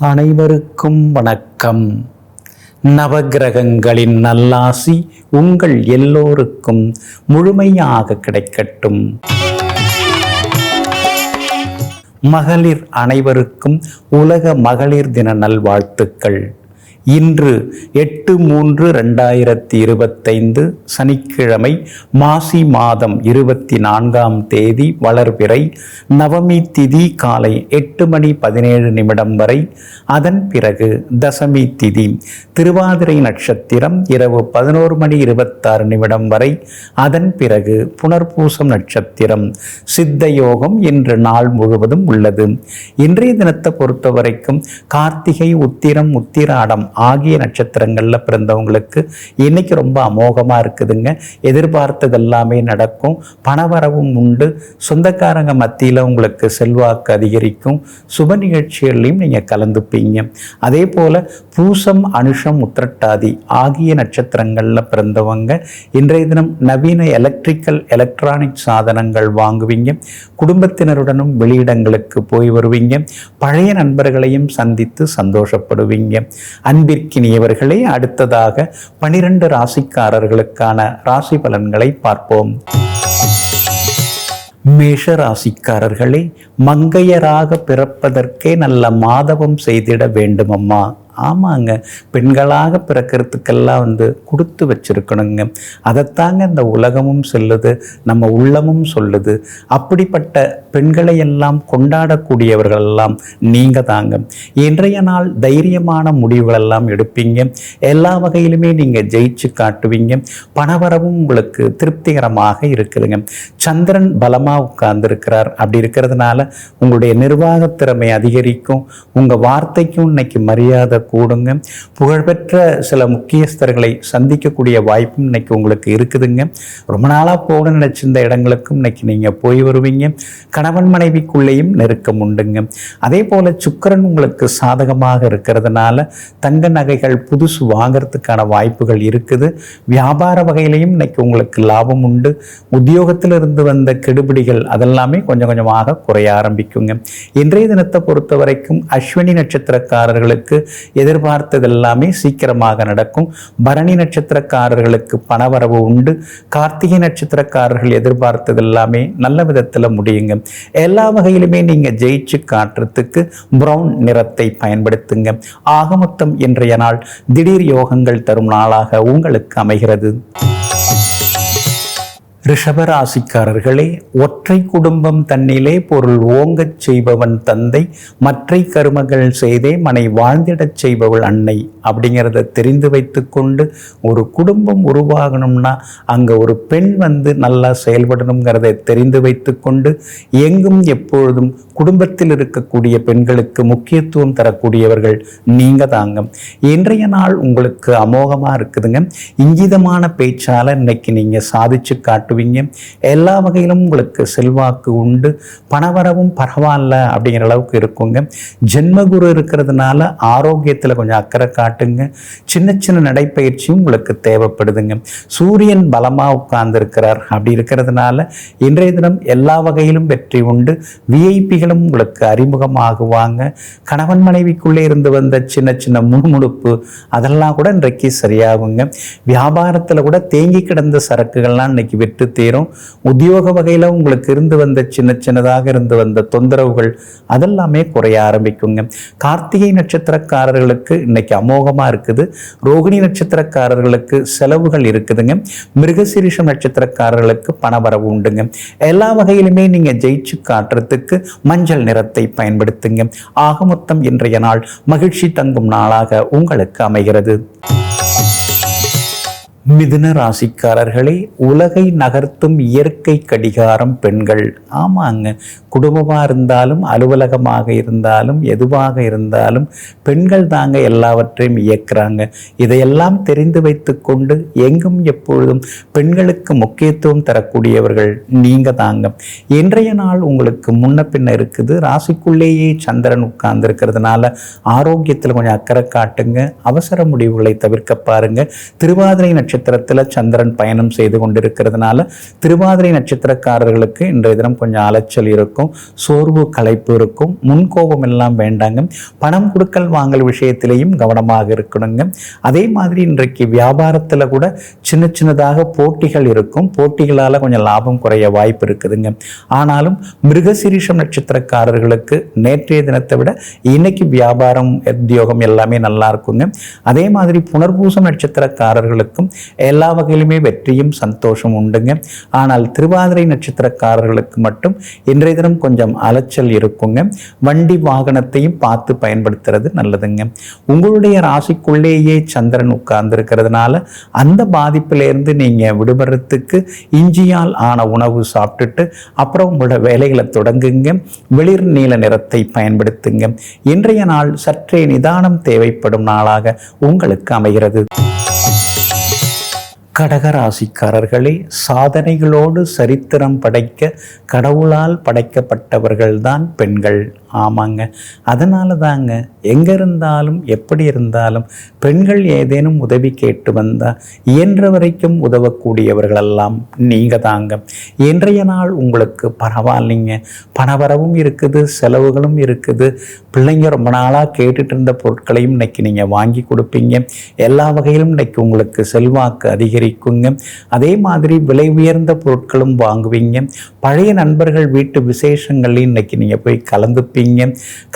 அனைவருக்கும் வணக்கம். நவகிரகங்களின் நல்லாசி உங்கள் எல்லோருக்கும் முழுமையாக கிடைக்கட்டும். மகளிர் அனைவருக்கும் உலக மகளிர் தின நல்வாழ்த்துக்கள். இன்று எட்டு மூன்று ரெண்டாயிரத்தி இருபத்தைந்து சனிக்கிழமை மாசி மாதம் இருபத்தி நான்காம் தேதி வளர்பிறை நவமி திதி காலை எட்டு மணி பதினேழு நிமிடம் வரை. அதன் பிறகு தசமி திதி திருவாதிரை நட்சத்திரம் இரவு பதினோரு மணி இருபத்தாறு நிமிடம் வரை. அதன் பிறகு புனர்பூசம் நட்சத்திரம் சித்த யோகம் இன்று நாள் முழுவதும் உள்ளது. இன்றைய தினத்தை பொறுத்தவரைக்கும் கார்த்திகை உத்திரம் உத்திராடம் ஆகிய நட்சத்திரங்களில் பிறந்தவங்களுக்கு இன்னைக்கு ரொம்ப அமோகமாக இருக்குதுங்க. எதிர்பார்த்தது எல்லாமே நடக்கும். பணவரவும் உண்டு. சொந்தக்காரங்க மத்தியில் உங்களுக்கு செல்வாக்கு அதிகரிக்கும். சுப நிகழ்ச்சிகள்லையும் நீங்கள் கலந்துப்பீங்க. அதே போல் பூசம் அனுஷம் உத்திரட்டாதி ஆகிய நட்சத்திரங்களில் பிறந்தவங்க இன்றைய தினம் நவீன எலக்ட்ரிக்கல் எலக்ட்ரானிக் சாதனங்கள் வாங்குவீங்க. குடும்பத்தினருடனும் வெளியிடங்களுக்கு போய் வருவீங்க. பழைய நண்பர்களையும் சந்தித்து சந்தோஷப்படுவீங்க. அன்பிற்கினியவர்களே அடுத்ததாக பனிரெண்டு ராசிக்காரர்களுக்கான ராசி பலன்களை பார்ப்போம். மேஷ ராசிக்காரர்களே மங்கையராக பிறப்பதற்கே நல்ல மாதவம் செய்திட வேண்டுமம்மா. ஆமாங்க. பெண்களாக பிறக்கிறதுக்கெல்லாம் வந்து கொடுத்து வச்சுருக்கணுங்க. அதைத்தாங்க இந்த உலகமும் சொல்லுது நம்ம உள்ளமும் சொல்லுது. அப்படிப்பட்ட பெண்களை எல்லாம் கொண்டாடக்கூடியவர்கள் எல்லாம் தாங்க. இன்றைய நாள் தைரியமான முடிவுகளெல்லாம் எடுப்பீங்க. எல்லா வகையிலுமே நீங்கள் ஜெயிச்சு காட்டுவீங்க. பணவரவும் உங்களுக்கு திருப்திகரமாக இருக்குதுங்க. சந்திரன் பலமாக உட்கார்ந்துருக்கிறார். அப்படி இருக்கிறதுனால உங்களுடைய நிர்வாக திறமை அதிகரிக்கும். உங்கள் வார்த்தைக்கும் இன்னைக்கு மரியாதை கூடுங்க. புகழ்பெற்ற சில முக்கியஸ்தர்களை சந்திக்கக்கூடிய வாய்ப்பும் இன்னைக்கு உங்களுக்கு இருக்குதுங்க. ரொம்ப நாளாக போகணும்னு நினச்சிருந்த இடங்களுக்கும் இன்னைக்கு நீங்கள் போய் வருவீங்க. கணவன் மனைவிக்குள்ளேயும் நெருக்கம் உண்டுங்க. அதே போல் சுக்கரன் உங்களுக்கு சாதகமாக இருக்கிறதுனால தங்க நகைகள் புதுசு வாங்கிறதுக்கான வாய்ப்புகள் இருக்குது. வியாபார வகையிலையும் இன்னைக்கு உங்களுக்கு லாபம் உண்டு. உத்தியோகத்தில் இருந்து வந்த கெடுபிடிகள் அதெல்லாமே கொஞ்சம் கொஞ்சமாக குறைய ஆரம்பிக்குங்க. இன்றைய தினத்தை பொறுத்த வரைக்கும் அஸ்வினி நட்சத்திரக்காரர்களுக்கு எதிர்பார்த்தது எல்லாமே சீக்கிரமாக நடக்கும். பரணி நட்சத்திரக்காரர்களுக்கு பணவரவு உண்டு. கார்த்திகை நட்சத்திரக்காரர்கள் எதிர்பார்த்தது எல்லாமே நல்ல விதத்தில் முடியுங்க. எல்லா வகையிலுமே நீங்கள் ஜெயிச்சு காட்டுறதுக்கு ப்ரௌன் நிறத்தை பயன்படுத்துங்க. ஆக மொத்தம் இன்றைய நாள் திடீர் யோகங்கள் தரும் நாளாக உங்களுக்கு அமைகிறது. ரிஷபராசிக்காரர்களே ஒற்றை குடும்பம் தன்னிலே பொருள் ஓங்கச் செய்பவன் தந்தை மற்றை கருமகள் செய்தே மனை வாழ்ந்திடச் செய்பவள் அன்னை அப்படிங்கிறத தெரிந்து வைத்துக்கொண்டு ஒரு குடும்பம் உருவாகணும்னா அங்கே ஒரு பெண் வந்து நல்லா செயல்படணுங்கிறத தெரிந்து வைத்துக்கொண்டு எங்கும் எப்பொழுதும் குடும்பத்தில் இருக்கக்கூடிய பெண்களுக்கு முக்கியத்துவம் தரக்கூடியவர்கள் நீங்கள் தாங்க. இன்றைய நாள் உங்களுக்கு அமோகமாக இருக்குதுங்க. இங்கிதமான பேச்சால் இன்னைக்கு நீங்கள் சாதிச்சு காட்டுவீங்க எல்லா வகையிலும் உங்களுக்கு செல்வாக்கு உண்டு. பணவரவும் பரவாயில்ல அப்படிங்கிற அளவுக்கு இருக்குங்க. ஜென்மகுரு இருக்கிறதுனால ஆரோக்கியத்தில் கொஞ்சம் அக்கறை காட்டுங்க. சின்ன சின்ன நடைப்பயிற்சியும் உங்களுக்கு தேவைப்படுதுங்க. சூரியன் பலமாக உட்கார்ந்துருக்கிறார் அப்படி இருக்கிறதுனால இன்றைய தினம் எல்லா வகையிலும் வெற்றி உண்டு. விஐபிகளும் உங்களுக்கு அறிமுகமாகுவாங்க. கணவன் மனைவிக்குள்ளே இருந்து வந்த சின்ன சின்ன முணுமுணுப்பு அதெல்லாம் கூட இன்றைக்கு சரியாகுங்க. வியாபாரத்தில் கூட தேங்கி கிடந்த சரக்குகள்லாம் இன்னைக்கு விற்று தீரும். உத்தியோக வகையில் உங்களுக்கு இருந்து வந்த சின்ன சின்னதாக இருந்து வந்த தொந்தரவுகள் அதெல்லாமே குறைய ஆரம்பிக்குங்க. கார்த்திகை நட்சத்திரக்காரர்களுக்கு இன்னைக்கு அமோகமாக இருக்குது. ரோகிணி நட்சத்திரக்காரர்களுக்கு செலவுகள் இருக்குதுங்க. மிருகசீரிஷம் நட்சத்திரக்காரர்களுக்கு பணவரவு உண்டுங்க. எல்லா வகையிலுமே நீங்கள் ஜெயிச்சு காட்டுறதுக்கு மஞ்சள் நிறத்தை பயன்படுத்துங்க. ஆக மொத்தம் இன்றைய நாள் மகிழ்ச்சி தங்கும் நாளாக உங்களுக்கு அமைகிறது. மிதுன ராசிக்காரர்களே உலகை நகர்த்தும் இயற்கை கடிகாரம் பெண்கள். ஆமாங்க குடும்பமாக இருந்தாலும் அலுவலகமாக இருந்தாலும் எதுவாக இருந்தாலும் பெண்கள் தாங்க எல்லாவற்றையும் இயக்குறாங்க. இதையெல்லாம் தெரிந்து வைத்துக்கொண்டு எங்கும் எப்பொழுதும் பெண்களுக்கு முக்கியத்துவம் தரக்கூடியவர்கள் நீங்க தாங்க. இன்றைய நாள் உங்களுக்கு முன்ன பின்ன இருக்குது. ராசிக்குள்ளேயே சந்திரன் உட்கார்ந்து இருக்கிறதுனால ஆரோக்கியத்தில் கொஞ்சம் அக்கறை காட்டுங்க. அவசர முடிவுகளை தவிர்க்க பாருங்க. திருவாதிரை நட்சத்திரம் நட்சத்திரத்தில் சந்திரன் பயணம் செய்து கொண்டிருக்கிறதுனால திருவாதிரை நட்சத்திரக்காரர்களுக்கு இன்றைய தினம் கொஞ்சம் அலைச்சல் இருக்கும் சோர்வு களைப்பு இருக்கும் முன்கோபம் எல்லாம் வேண்டாங்க. பணம் கொடுக்கல் வாங்கல் விஷயத்திலையும் கவனமாக இருக்கணுங்க. அதே மாதிரி இன்றைக்கு வியாபாரத்தில் கூட சின்ன சின்னதாக போட்டிகள் இருக்கும். போட்டிகளால் கொஞ்சம் லாபம் குறைய வாய்ப்பு இருக்குதுங்க. ஆனாலும் மிருகசிரீஷம் நட்சத்திரக்காரர்களுக்கு நேற்றைய தினத்தை விட இன்னைக்கு வியாபாரம் உத்தியோகம் எல்லாமே நல்லா இருக்குங்க. அதே மாதிரி புனர்பூசம் நட்சத்திரக்காரர்களுக்கும் எல்லா வகையிலுமே வெற்றியும் சந்தோஷம் உண்டுங்க. ஆனால் திருவாதிரை நட்சத்திரக்காரர்களுக்கு மட்டும் இன்றைய தினம் கொஞ்சம் அலைச்சல் இருக்குங்க. வண்டி வாகனத்தையும் பார்த்து பயன்படுத்துறது நல்லதுங்க. உங்களுடைய ராசிக்குள்ளேயே சந்திரன் உட்கார்ந்து இருக்கிறதுனால அந்த பாதிப்பிலேருந்து நீங்கள் விடுபடுறதுக்கு இஞ்சியால் ஆன உணவு சாப்பிட்டுட்டு அப்புறம் உங்களோட வேலைகளை தொடங்குங்க. வெளிர் நீல நிறத்தை பயன்படுத்துங்க. இன்றைய நாள் சற்றே நிதானம் தேவைப்படும் நாளாக உங்களுக்கு அமைகிறது. கடகராசிக்காரர்களே சாதனைகளோடு சரித்திரம் படைக்க கடவுளால் படைக்கப்பட்டவர்கள்தான் பெண்கள். ஆமாங்க. அதனால தாங்க எங்கே இருந்தாலும் எப்படி இருந்தாலும் பெண்கள் ஏதேனும் உதவி கேட்டு வந்தால் இயன்ற வரைக்கும் உதவக்கூடியவர்களெல்லாம் நீங்கள் தாங்க இன்றைய நாள் உங்களுக்கு பரவாயில்லைங்க. பணவரவும் இருக்குது செலவுகளும் இருக்குது. பிள்ளைங்க ரொம்ப நாளாக கேட்டுட்டு இருந்த பொருட்களையும் இன்னைக்கு நீங்கள் வாங்கி கொடுப்பீங்க. எல்லா வகையிலும் இன்னைக்கு உங்களுக்கு செல்வாக்கு அதிகரிக்குங்க. அதே மாதிரி விலை உயர்ந்த பொருட்களும் வாங்குவீங்க. பழைய நண்பர்கள் வீட்டு விசேஷங்கள்லையும் இன்னைக்கு நீங்கள் போய் கலந்துப்பீங்க.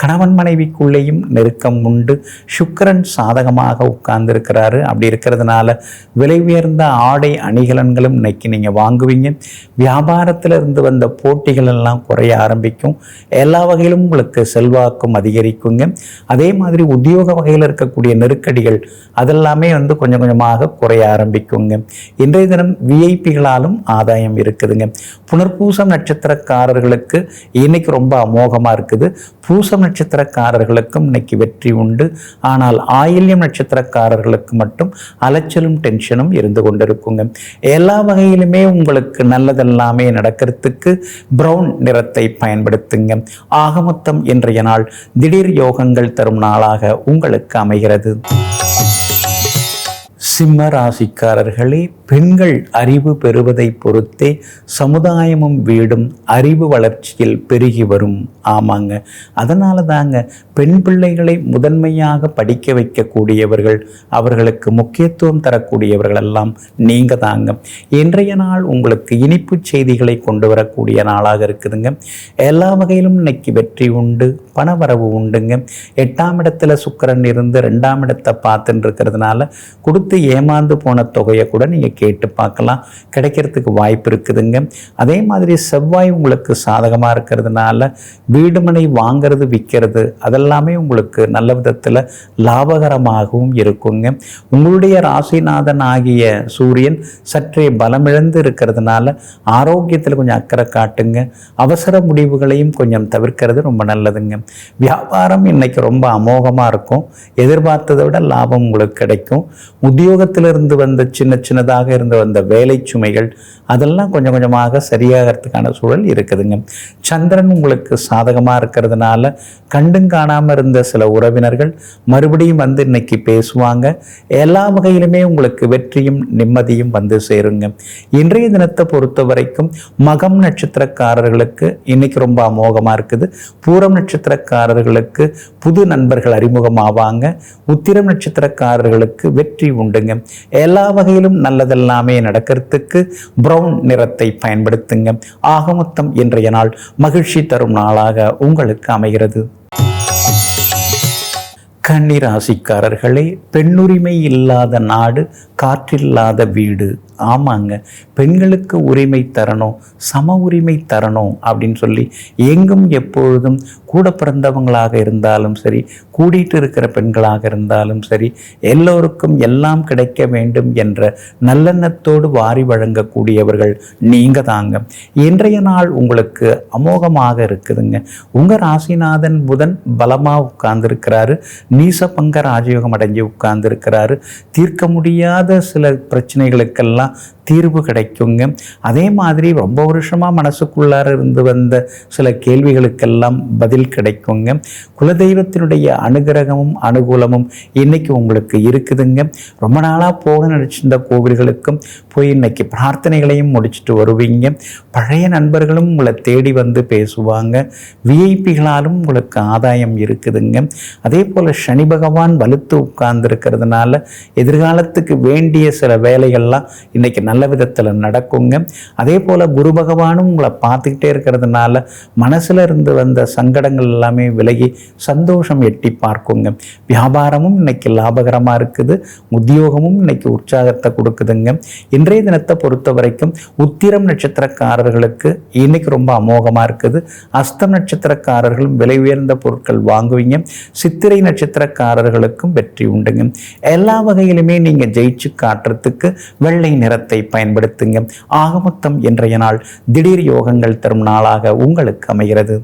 கணவன் மனைவிக்குள்ளேயும் நெருக்கம் உண்டு. சுக்கரன் சாதகமாக உட்கார்ந்துருக்கிறாரு. அப்படி இருக்கிறதுனால விலை உயர்ந்த ஆடை அணிகலன்களும் இன்னைக்கு நீங்கள் வாங்குவீங்க. வியாபாரத்தில் இருந்து வந்த போட்டிகள் எல்லாம் குறைய ஆரம்பிக்கும். எல்லா வகையிலும் உங்களுக்கு செல்வாக்கும் அதிகரிக்குங்க. அதே மாதிரி உத்தியோக வகையில் இருக்கக்கூடிய நெருக்கடிகள் அதெல்லாமே வந்து கொஞ்சம் கொஞ்சமாக குறைய ஆரம்பிக்குங்க. இன்றைய தினம் விஐபிகளாலும் ஆதாயம் இருக்குதுங்க. புனர்பூசம் நட்சத்திரக்காரர்களுக்கு இன்னைக்கு ரொம்ப அமோகமாக இருக்குது. பூசம் நட்சத்திரக்காரர்களுக்கும் இன்னைக்கு வெற்றி உண்டு. ஆனால் ஆயில்யம் நட்சத்திரக்காரர்களுக்கு மட்டும் அலைச்சலும் டென்ஷனும் இருந்து கொண்டிருக்குங்க. எல்லா வகையிலுமே உங்களுக்கு நல்லதெல்லாமே நடக்கிறதுக்கு ப்ரௌன் நிறத்தை பயன்படுத்துங்க. ஆகமொத்தம் இன்றைய நாள் திடீர் யோகங்கள் தரும் நாளாக உங்களுக்கு அமைகிறது. சிம்ம ராசிக்காரர்களே பெண்கள் அறிவு பெறுவதை பொறுத்தே சமுதாயமும் வீடும் அறிவு வளர்ச்சியில் பெருகி வரும். ஆமாங்க. அதனால தாங்க பெண் பிள்ளைகளை முதன்மையாக படிக்க வைக்கக்கூடியவர்கள் அவர்களுக்கு முக்கியத்துவம் தரக்கூடியவர்கள் எல்லாம் நீங்கள் தாங்க. இன்றைய நாள் உங்களுக்கு இனிப்பு செய்திகளை கொண்டு வரக்கூடிய நாளாக இருக்குதுங்க. எல்லா வகையிலும் இன்னைக்கு வெற்றி உண்டு பணவரவு உண்டுங்க. எட்டாம் இடத்துல சுக்கரன் இருந்து ரெண்டாம் இடத்தை பார்த்துட்டு இருக்கிறதுனால கொடுத்து ஏமாந்து போன தொகையை கூட நீங்கள் கேட்டு பார்க்கலாம். கிடைக்கிறதுக்கு வாய்ப்பு இருக்குதுங்க. அதே மாதிரி செவ்வாய் உங்களுக்கு சாதகமாக இருக்கிறதுனால வீடுமனை வாங்கிறது விற்கிறது அதெல்லாமே உங்களுக்கு நல்ல விதத்தில் லாபகரமாகவும் இருக்குங்க. உங்களுடைய ராசிநாதன் ஆகிய சூரியன் சற்றே பலமிழந்து இருக்கிறதுனால ஆரோக்கியத்தில் கொஞ்சம் அக்கறை காட்டுங்க. அவசர முடிவுகளையும் கொஞ்சம் தவிர்க்கிறது ரொம்ப நல்லதுங்க. வியாபாரம் இன்னைக்கு ரொம்ப அமோகமாக இருக்கும். எதிர்பார்த்ததை விட லாபம் உங்களுக்கு கிடைக்கும். உத்தியோகத்திலிருந்து வந்த சின்ன சின்னதாக இருந்து வந்த வேலை சுமைகள் அதெல்லாம் கொஞ்சம் கொஞ்சமாக சரியாகிறதுக்கான சூழல் இருக்குதுங்க. சந்திரன் உங்களுக்கு சாதகமாக இருக்கிறதுனால கண்டும் காணாமல் இருந்த சில உறவினர்கள் மறுபடியும் வந்து இன்னைக்கு பேசுவாங்க. எல்லா வகையிலுமே உங்களுக்கு வெற்றியும் நிம்மதியும் வந்து சேருங்க. இன்றைய தினத்தை பொறுத்த வரைக்கும் மகம் நட்சத்திரக்காரர்களுக்கு இன்னைக்கு ரொம்ப அமோகமாக இருக்குது. பூரம் நட்சத்திரக்காரர்களுக்கு புது நண்பர்கள் அறிமுகமாவாங்க. உத்திரம் நட்சத்திரக்காரர்களுக்கு வெற்றி உண்டுங்க. எல்லா வகையிலும் நல்லது நல்லதெல்லாமே நடக்கிறதுக்கு பிரவுன் நிறத்தை பயன்படுத்துங்க. ஆகமொத்தம் இன்றைய நாள் மகிழ்ச்சி தரும் நாளாக உங்களுக்கு அமைகிறது. கன்னிராசிக்காரர்களே பெண்ணுரிமை இல்லாத நாடு காற்றில்லாத வீடு. ஆமாங்க பெண்களுக்கு உரிமை தரணும் சம உரிமை தரணும் அப்படின்னு சொல்லி எங்கும் எப்பொழுதும் கூட பிறந்தவங்களாக இருந்தாலும் சரி கூடிட்டு இருக்கிற பெண்களாக இருந்தாலும் சரி எல்லோருக்கும் எல்லாம் கிடைக்க வேண்டும் என்ற நல்லெண்ணத்தோடு வாரி வழங்கக்கூடியவர்கள் நீங்கள் தாங்க. இன்றைய நாள் உங்களுக்கு அமோகமாக இருக்குதுங்க. உங்கள் ராசிநாதன் புதன் பலமாக உட்கார்ந்துருக்கிறாரு. நீசபங்க ராஜயோகம் அடைஞ்சு உட்கார்ந்துருக்கிறாரு. தீர்க்க முடியாத சில பிரச்சனைகளுக்கெல்லாம் தீர்வு கிடைக்குங்க. அதே மாதிரி ரொம்ப வருஷமாக மனசுக்குள்ளார இருந்து வந்த சில கேள்விகளுக்கெல்லாம் பதில் கிடைக்குங்க. குலதெய்வத்தினுடைய அனுகிரகமும் அனுகூலமும் இன்றைக்கி உங்களுக்கு இருக்குதுங்க. ரொம்ப நாளாக போக நினச்சிருந்த கோவில்களுக்கும் போய் இன்னைக்கு பிரார்த்தனைகளையும் முடிச்சுட்டு வருவீங்க. பழைய நண்பர்களும் உங்களை தேடி வந்து பேசுவாங்க. விஐபிகளாலும் உங்களுக்கு ஆதாயம் இருக்குதுங்க. அதே போல் சனி பகவான் வலுத்து உட்கார்ந்துருக்கிறதுனால எதிர்காலத்துக்கு வேண்டிய சில வேலைகள்லாம் இன்றைக்கி நல்ல விதத்தில் நடக்குங்க. அதே போல் குரு பகவானும் உங்களை பார்த்துக்கிட்டே இருக்கிறதுனால மனசில் இருந்து வந்த சங்கடங்கள் எல்லாமே விலகி சந்தோஷம் எட்டி பார்க்குங்க. வியாபாரமும் இன்னைக்கு லாபகரமாக இருக்குது. உத்தியோகமும் இன்னைக்கு உற்சாகத்தை கொடுக்குதுங்க. இன்றைய தினத்தை பொறுத்த வரைக்கும் உத்திரம் நட்சத்திரக்காரர்களுக்கு இன்னைக்கு ரொம்ப அமோகமாக இருக்குது. அஸ்தம் நட்சத்திரக்காரர்களும் விலை உயர்ந்த பொருட்கள் வாங்குவீங்க. சித்திரை நட்சத்திரக்காரர்களுக்கும் வெற்றி உண்டுங்க. எல்லா வகையிலுமே நீங்கள் ஜெயிச்சு காட்டுறதுக்கு வெள்ளை நிறத்தை பயன்படுத்துங்க. ஆகமொத்தம் இன்றைய நாள் திடீர் யோகங்கள் தரும் நாளாக உங்களுக்கு அமைகிறது.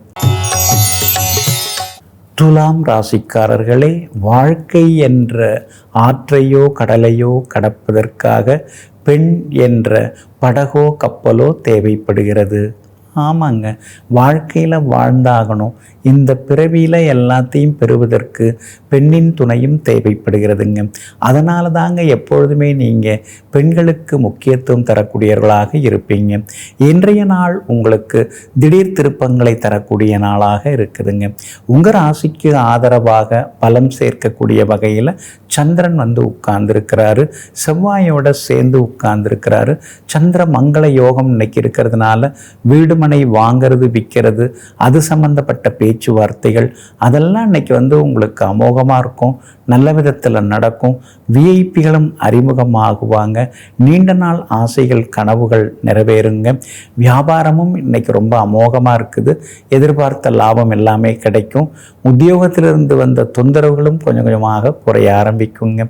துலாம் ராசிக்காரர்களே வாழ்க்கை என்ற ஆற்றையோ கடலையோ கடப்பதற்காக பெண் என்ற படகோ கப்பலோ தேவைப்படுகிறது. ஆமாங்க. வாழ்க்கையில் வாழ்ந்தாகணும். இந்த பிறவியில் எல்லாத்தையும் பெறுவதற்கு பெண்ணின் துணையும் தேவைப்படுகிறதுங்க. அதனால தாங்க எப்பொழுதுமே நீங்கள் பெண்களுக்கு முக்கியத்துவம் தரக்கூடியவர்களாக இருப்பீங்க. இன்றைய நாள் உங்களுக்கு திடீர் திருப்பங்களை தரக்கூடிய நாளாக இருக்குதுங்க. உங்கள் ராசிக்கு ஆதரவாக பலம் சேர்க்கக்கூடிய வகையில் சந்திரன் வந்து உட்கார்ந்துருக்கிறாரு. செவ்வாயோட சேர்ந்து உட்கார்ந்துருக்கிறாரு. சந்திர மங்கள யோகம் இன்னைக்கு இருக்கிறதுனால வீடு வாங்கிறது விற்கிறது அது சம்பந்தப்பட்ட பேச்சுவார்த்தைகள் அதெல்லாம் இன்னைக்கு வந்து உங்களுக்கு அமோகமாக இருக்கும். நல்ல விதத்தில் நடக்கும். விஐபிகளும் அறிமுகமாகுவாங்க. நீண்ட நாள் ஆசைகள் கனவுகள் நிறைவேறுங்க. வியாபாரமும் இன்னைக்கு ரொம்ப அமோகமாக இருக்குது. எதிர்பார்த்த லாபம் எல்லாமே கிடைக்கும். உத்தியோகத்திலிருந்து வந்த தொந்தரவுகளும் கொஞ்சம் கொஞ்சமாக குறைய ஆரம்பிக்குங்க.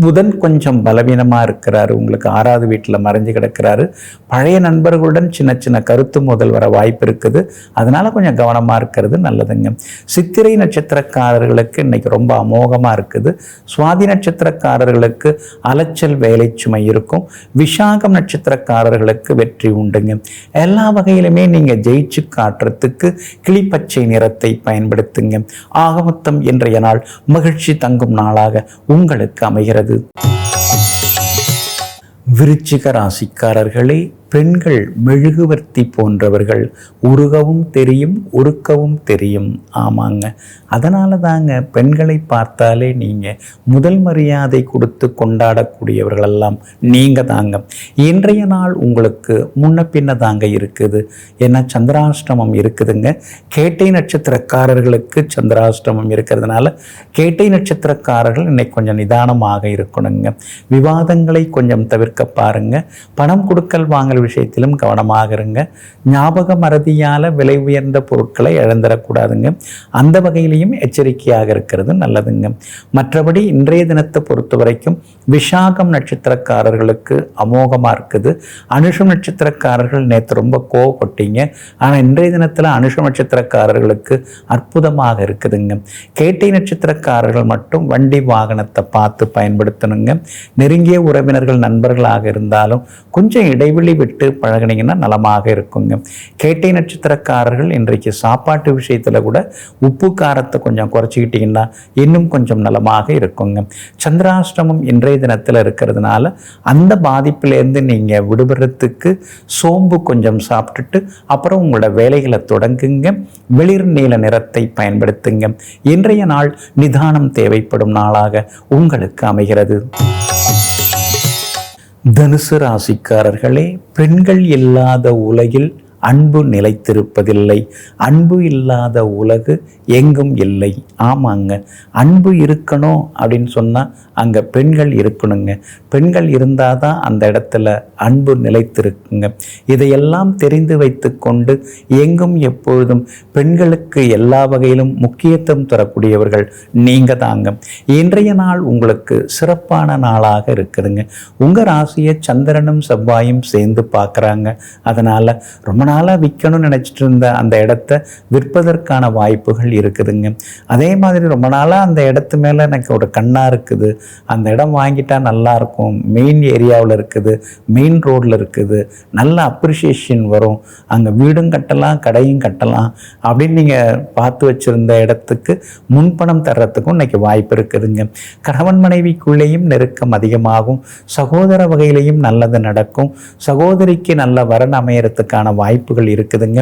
புதன் கொஞ்சம் பலவீனமாக இருக்கிறாரு. உங்களுக்கு ஆறாவது வீட்டில் மறைஞ்சு கிடக்கிறாரு. பழைய நண்பர்களுடன் சின்ன சின்ன கருத்து முதல் வர வாய்ப்பு இருக்குது. அதனால கொஞ்சம் கவனமாக இருக்கிறது நல்லதுங்க. சித்திரை நட்சத்திரக்காரர்களுக்கு இன்னைக்கு ரொம்ப அமோகமாக இருக்குது. சுவாதி நட்சத்திரக்காரர்களுக்கு அலைச்சல் வேலை சுமை இருக்கும். விஷாகம் நட்சத்திரக்காரர்களுக்கு வெற்றி உண்டுங்க. எல்லா வகையிலுமே நீங்கள் ஜெயிச்சு காட்டுறதுக்கு கிளிப்பச்சை நிறத்தை பயன்படுத்துங்க. ஆகமொத்தம் இன்றைய நாள் மகிழ்ச்சி தங்கும் நாளாக உங்களுக்கு அமைகிறது. விருச்சிக ராசிக்காரர்களே பெண்கள் மெழுகுவர்த்தி போன்றவர்கள் உருகவும் தெரியும் உருக்கவும் தெரியும். ஆமாங்க. அதனால தாங்க பெண்களை பார்த்தாலே நீங்கள் முதல் மரியாதை கொடுத்து கொண்டாடக்கூடியவர்களெல்லாம் நீங்கள் தாங்க. இன்றைய நாள் உங்களுக்கு முன்ன பின்ன தாங்க இருக்குது. ஏன்னா சந்திராஷ்டமம் இருக்குதுங்க. கேட்டை நட்சத்திரக்காரர்களுக்கு சந்திராஷ்டமம் இருக்கிறதுனால கேட்டை நட்சத்திரக்காரர்கள் இன்னைக்கு கொஞ்சம் நிதானமாக இருக்கணுங்க. விவாதங்களை கொஞ்சம் தவிர்க்க பாருங்க. பணம் கொடுக்கல் வாங்கல் விஷயத்திலும் கவனமாக இருங்க. ஞாபக மறதியால் விலை உயர்ந்த பொருட்களை இழந்துடக்கூடாதுங்க. அந்த வகையிலையும் எச்சரிக்கையாக இருக்கிறது நல்லதுங்க. மற்றபடி இன்றைய தினத்தை பொறுத்த வரைக்கும் விஷாகம் நட்சத்திரக்காரர்களுக்கு அமோகமாக இருக்குது. அனுஷம் நட்சத்திரக்காரர்கள் நேற்று ரொம்ப கோவப்பட்டீங்க. ஆனால் இன்றைய தினத்தில் அனுஷம் நட்சத்திரக்காரர்களுக்கு அற்புதமாக இருக்குதுங்க. கேட்டை நட்சத்திரக்காரர்கள் மட்டும் வண்டி வாகனத்தை பார்த்து பயன்படுத்தணுங்க. நெருங்கிய உறவினர்கள் நண்பர்களாக இருந்தாலும் கொஞ்சம் இடைவெளி விட்டு பழகினீங்கன்னா நலமாக இருக்குங்க. கேட்டை நட்சத்திரக்காரர்கள் இன்றைக்கு சாப்பாட்டு விஷயத்தில் கூட உப்பு காரத்தை கொஞ்சம் குறைச்சிக்கிட்டிங்கன்னா இன்னும் கொஞ்சம் நலமாக இருக்குங்க. சந்திராஷ்டமம் இன்றைய தினத்தில் இருக்கிறதுனால அந்த பாதிப்பிலேருந்து நீங்கள் விடுபடுறதுக்கு சோம்பு கொஞ்சம் சாப்பிட்டுட்டு அப்புறம் உங்களோட வேலைகளை தொடங்குங்க. வெளிர் நீல நிறத்தை பயன்படுத்துங்க. இன்றைய நாள் நிதானம் தேவைப்படும் நாளாக உங்களுக்கு அமைகிறது. தனுசு ராசிக்காரர்களே பெண்கள் இல்லாத உலகில் அன்பு நிலைத்திருப்பதில்லை. அன்பு இல்லாத உலகு எங்கும் இல்லை. ஆமாங்க. அன்பு இருக்கணும் அப்படின்னு சொன்னால் அங்கே பெண்கள் இருக்கணுங்க. பெண்கள் இருந்தால் தான் அந்த இடத்துல அன்பு நிலைத்திருக்குங்க. இதையெல்லாம் தெரிந்து வைத்து கொண்டு எங்கும் எப்பொழுதும் பெண்களுக்கு எல்லா வகையிலும் முக்கியத்துவம் தரக்கூடியவர்கள் நீங்கள் தாங்க இன்றைய நாள் உங்களுக்கு சிறப்பான நாளாக இருக்குதுங்க. உங்கள் ராசியை சந்திரனும் செவ்வாயும் சேர்ந்து பார்க்குறாங்க. அதனால் ரொம்ப நாள் நாளாக விற்கணும்னு நினச்சிட்டு இருந்த அந்த இடத்த விற்பதற்கான வாய்ப்புகள் இருக்குதுங்க. அதே மாதிரி ரொம்ப நாளாக அந்த இடத்து மேலே எனக்கு ஒரு கண்ணாக இருக்குது. அந்த இடம் வாங்கிட்டா நல்லா இருக்கும். மெயின் ஏரியாவில் இருக்குது. மெயின் ரோட்டில் இருக்குது. நல்ல அப்ரிஷியேஷன் வரும். அங்கே வீடும் கட்டலாம் கடையும் கட்டலாம் அப்படின்னு நீங்கள் பார்த்து வச்சுருந்த இடத்துக்கு முன்பணம் தர்றதுக்கும் இன்னைக்கு வாய்ப்பு இருக்குதுங்க. கணவன் மனைவிக்குள்ளேயும் நெருக்கம் அதிகமாகும். சகோதர வகையிலையும் நல்லது நடக்கும். சகோதரிக்கு நல்ல வரன் அமையறதுக்கான வாய்ப்புகள் இருக்குதுங்க.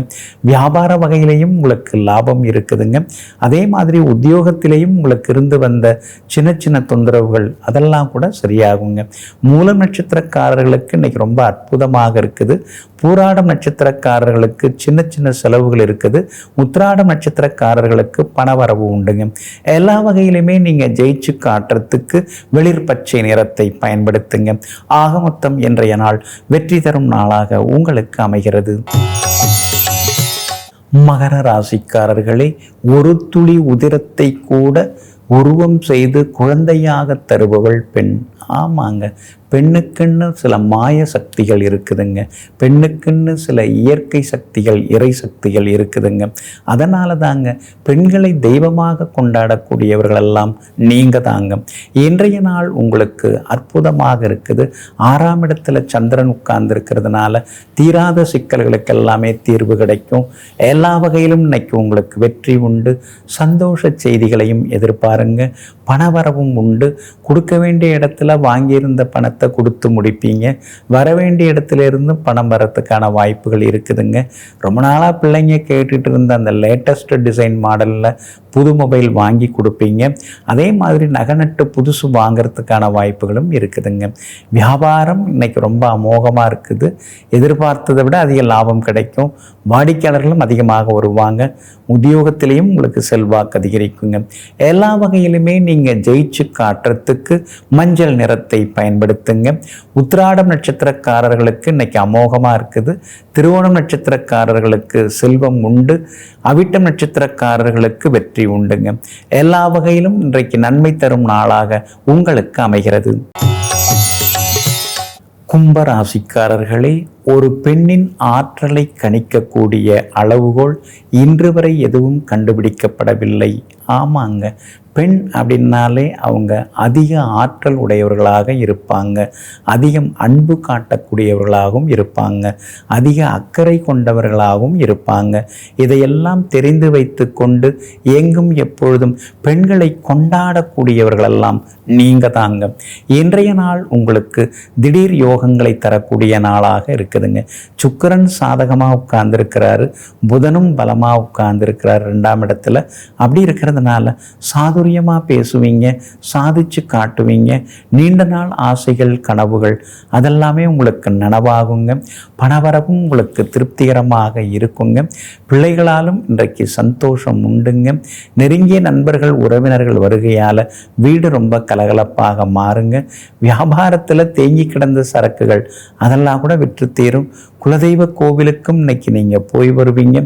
வியாபார வகையிலையும் உங்களுக்கு லாபம் இருக்குதுங்க. அதே மாதிரி உத்தியோகத்திலேயும் உங்களுக்கு இருந்து வந்த சின்ன சின்ன தொந்தரவுகள் அதெல்லாம் கூட சரியாகுங்க. மூல நட்சத்திரக்காரர்களுக்கு இன்னைக்கு ரொம்ப அற்புதமாக இருக்குது. பூராடம் நட்சத்திரக்காரர்களுக்கு சின்ன சின்ன செலவுகள் இருக்குது. உத்திராடம் நட்சத்திரக்காரர்களுக்கு பணவரவு உண்டுங்க. எல்லா வகையிலுமே நீங்கள் ஜெயிச்சு காட்டுறதுக்கு வெளிர் பச்சை நிறத்தை பயன்படுத்துங்க. ஆக மொத்தம் இன்றைய நாள் வெற்றி தரும் நாளாக உங்களுக்கு அமைகிறது. மகர ராசிக்காரர்களே ஒரு துளி உதிரத்தை கூட உருவம் செய்து குழந்தையாக தருபவள் பெண். ஆமாங்க பெண்ணுக்குன்னு சில மாய சக்திகள் இருக்குதுங்க. பெண்ணுக்குன்னு சில இயற்கை சக்திகள் இறை சக்திகள் இருக்குதுங்க. அதனால தாங்க பெண்களை தெய்வமாக கொண்டாடக்கூடியவர்களெல்லாம் நீங்க தாங்க இன்றைய நாள் உங்களுக்கு அற்புதமாக இருக்குது. ஆறாம் இடத்துல சந்திரன் உட்கார்ந்து இருக்கிறதுனால தீராத சிக்கல்களுக்கு எல்லாமே தீர்வு கிடைக்கும். எல்லா வகையிலும் இன்னைக்கு உங்களுக்கு வெற்றி உண்டு. சந்தோஷ செய்திகளையும் எதிர்பாருங்க. பணவரவும் உண்டு. கொடுக்க வேண்டிய இடத்துல வாங்கியிருந்த பணத்தை கொடுத்து முடிப்பீங்க. வர வேண்டிய இடத்துல இருந்து பணம் வரத்துக்கான வாய்ப்புகள் இருக்குதுங்க. ரொம்ப நாளாக பிள்ளைங்க கேட்டுட்டு இருந்த அந்த லேட்டஸ்ட் டிசைன் மாடலில் புது மொபைல் வாங்கி கொடுப்பீங்க. அதே மாதிரி நகநட்டு புதுசு வாங்கிறதுக்கான வாய்ப்புகளும் இருக்குதுங்க. வியாபாரம் இன்னைக்கு ரொம்ப அமோகமாக இருக்குது. எதிர்பார்த்ததை விட அதிக லாபம் கிடைக்கும். வாடிக்கையாளர்களும் அதிகமாக வருவாங்க. உத்தியோகத்திலையும் உங்களுக்கு செல்வாக்கு அதிகரிக்குங்க. எல்லா வகையிலுமே நீங்கள் ஜெயிச்சு காட்டுறதுக்கு மஞ்சள் நிறத்தை பயன்படுத்துங்க. உத்திராடம் நட்சத்திரக்காரர்களுக்கு இன்னைக்கு அமோகமாக இருக்குது. திருவோணம் நட்சத்திரக்காரர்களுக்கு செல்வம் உண்டு. அவிட்டம் நட்சத்திரக்காரர்களுக்கு வெற்றி உண்டுங்க. எல்லா வகையிலும் இன்றைக்கு நன்மை தரும் நாளாக உங்களுக்கு அமைகிறது. கும்பராசிக்காரர்களே ஒரு பெண்ணின் ஆற்றலை கணிக்கக்கூடிய அளவுகோல் இன்று வரை எதுவும் கண்டுபிடிக்கப்படவில்லை. ஆமாங்க. பெண் அப்படின்னாலே அவங்க அதிக ஆற்றல் உடையவர்களாக இருப்பாங்க. அதிகம் அன்பு காட்டக்கூடியவர்களாகவும் இருப்பாங்க. அதிக அக்கறை கொண்டவர்களாகவும் இருப்பாங்க. இதையெல்லாம் தெரிந்து வைத்து கொண்டு எங்கும் எப்பொழுதும் பெண்களை கொண்டாடக்கூடியவர்களெல்லாம் நீங்க தாங்க இன்றைய நாள் உங்களுக்கு திடீர் யோகங்களை தரக்கூடிய நாளாக இருக்குதுங்க. சுக்கரன் சாதகமாக உட்கார்ந்துருக்கிறாரு. புதனும் பலமாக உட்கார்ந்துருக்கிறார் ரெண்டாம் இடத்துல. அப்படி இருக்கிறதுனால சாதுரியமாக பேசுவீங்க சாதிச்சு காட்டுவீங்க. நீண்ட நாள் ஆசைகள் கனவுகள் அதெல்லாமே உங்களுக்கு நனவாகுங்க. பணவரவும் உங்களுக்கு திருப்திகரமாக இருக்குங்க. பிள்ளைகளாலும் இன்றைக்கு சந்தோஷம் உண்டுங்க. நெருங்கிய நண்பர்கள் உறவினர்கள் வருகையால் வீடு ரொம்ப கலகலப்பாக மாறுங்க. வியாபாரத்தில் தேங்கி கிடந்த சரக்குகள் அதெல்லாம் கூட விற்று சேரும். குலதெய்வ கோவிலுக்கும் இன்னைக்கு நீங்கள் போய் வருவீங்க.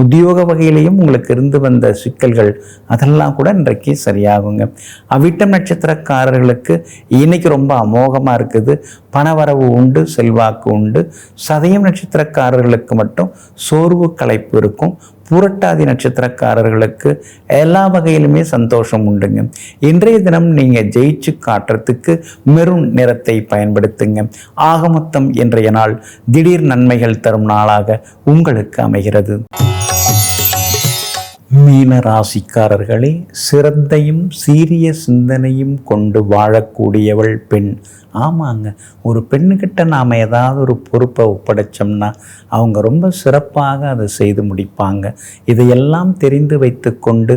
உத்தியோக வகையிலையும் உங்களுக்கு இருந்து வந்த சிக்கல்கள் அதெல்லாம் கூட இன்றைக்கு சரியாகுங்க. அவிட்டம் நட்சத்திரக்காரர்களுக்கு இன்னைக்கு ரொம்ப அமோகமாக இருக்குது. பணவரவு உண்டு செல்வாக்கு உண்டு. சதயம் நட்சத்திரக்காரர்களுக்கு மட்டும் சோர்வு களைப்பு இருக்கும். புரட்டாதி நட்சத்திரக்காரர்களுக்கு எல்லா வகையிலுமே சந்தோஷம் உண்டுங்க. இன்றைய தினம் நீங்கள் ஜெயிச்சு காட்டுறதுக்கு மெரூன் நிறத்தை பயன்படுத்துங்க. ஆகமொத்தம் இன்றைய நாள் திடீர் நன்மைகள் தரும் நாளாக உங்களுக்கு அமைகிறது. மீன ராசிக்காரர்களே சிறந்தையும் சீரிய சிந்தனையும் கொண்டு வாழக்கூடியவள் பெண். ஆமாங்க ஒரு பெண்ணுக்கிட்ட நாம் ஏதாவது ஒரு பொறுப்பை ஒப்படைச்சோம்னா அவங்க ரொம்ப சிறப்பாக அதை செய்து முடிப்பாங்க. இதையெல்லாம் தெரிந்து வைத்துக்கொண்டு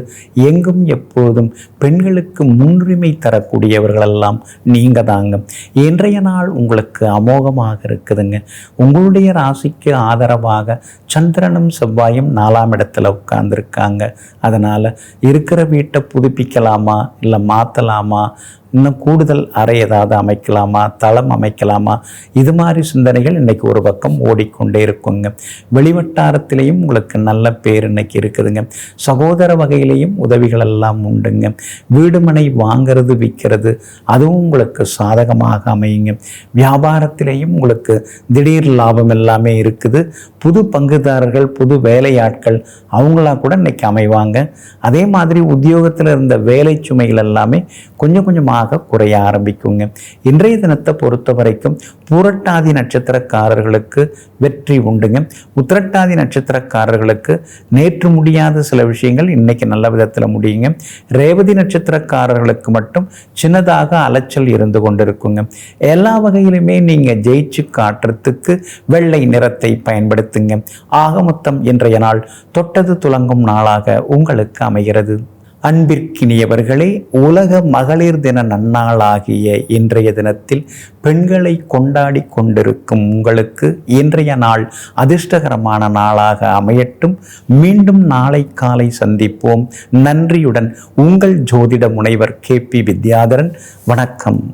எங்கும் எப்போதும் பெண்களுக்கு முன்னுரிமை தரக்கூடியவர்களெல்லாம் நீங்கள் தாங்க. இன்றைய நாள் உங்களுக்கு அமோகமாக இருக்குதுங்க. உங்களுடைய ராசிக்கு ஆதரவாக சந்திரனும் செவ்வாயும் நாலாம் இடத்துல உட்கார்ந்துருக்காங்க. அதனால் இருக்கிற வீட்டை புதுப்பிக்கலாமா? இல்லை மாற்றலாமா இன்னும் கூடுதல் அறை ஏதாவது அமைக்கலாமா? தளம் அமைக்கலாமா? இது மாதிரி சிந்தனைகள் இன்னைக்கு ஒரு பக்கம் ஓடிக்கொண்டே இருக்குங்க. வெளிவட்டாரத்திலையும் உங்களுக்கு நல்ல பேர் இன்னைக்கு இருக்குதுங்க. சகோதர வகையிலையும் உதவிகள் எல்லாம் உண்டுங்க. வீடுமனை வாங்கிறது விற்கிறது அதுவும் உங்களுக்கு சாதகமாக அமையுங்க. வியாபாரத்திலையும் உங்களுக்கு திடீர் லாபம் எல்லாமே இருக்குது. புது பங்குதாரர்கள் புது வேலையாட்கள் அவங்களா கூட இன்னைக்கு அமைவாங்க. அதே மாதிரி உத்தியோகத்தில் இருந்த வேலை சுமைகள் எல்லாமே கொஞ்சம் கொஞ்சமாக குறைய ஆரம்பிக்குங்க. இன்றைய தினத்தை பொறுத்த வரைக்கும் பூரட்டாதி நட்சத்திரக்காரர்களுக்கு வெற்றி உண்டுங்க. உத்திரட்டாதி நட்சத்திரக்காரர்களுக்கு நேற்று முடியாத சில விஷயங்கள் இன்னைக்கு நல்ல விதத்தில் முடியுங்க. ரேவதி நட்சத்திரக்காரர்களுக்கு மட்டும் சின்னதாக அலைச்சல் இருந்து கொண்டிருக்குங்க. எல்லா வகையிலுமே நீங்கள் ஜெயிச்சு காட்டுறதுக்கு வெள்ளை நிறத்தை பயன்படுத்துங்க. ஆக மொத்தம் இன்றைய நாள் தொட்டது துலங்கும் நாளாக உங்களுக்கு அமைகிறது. அன்பிற்கினியவர்களே உலக மகளிர் தின நன்னாளாகிய இன்றைய தினத்தில் பெண்களை கொண்டாடி கொண்டிருக்கும் உங்களுக்கு இன்றைய நாள் அதிர்ஷ்டகரமான நாளாக அமையட்டும். மீண்டும் நாளை காலை சந்திப்போம். நன்றியுடன் உங்கள் ஜோதிட முனைவர் கே பி வித்யாதரன். வணக்கம்.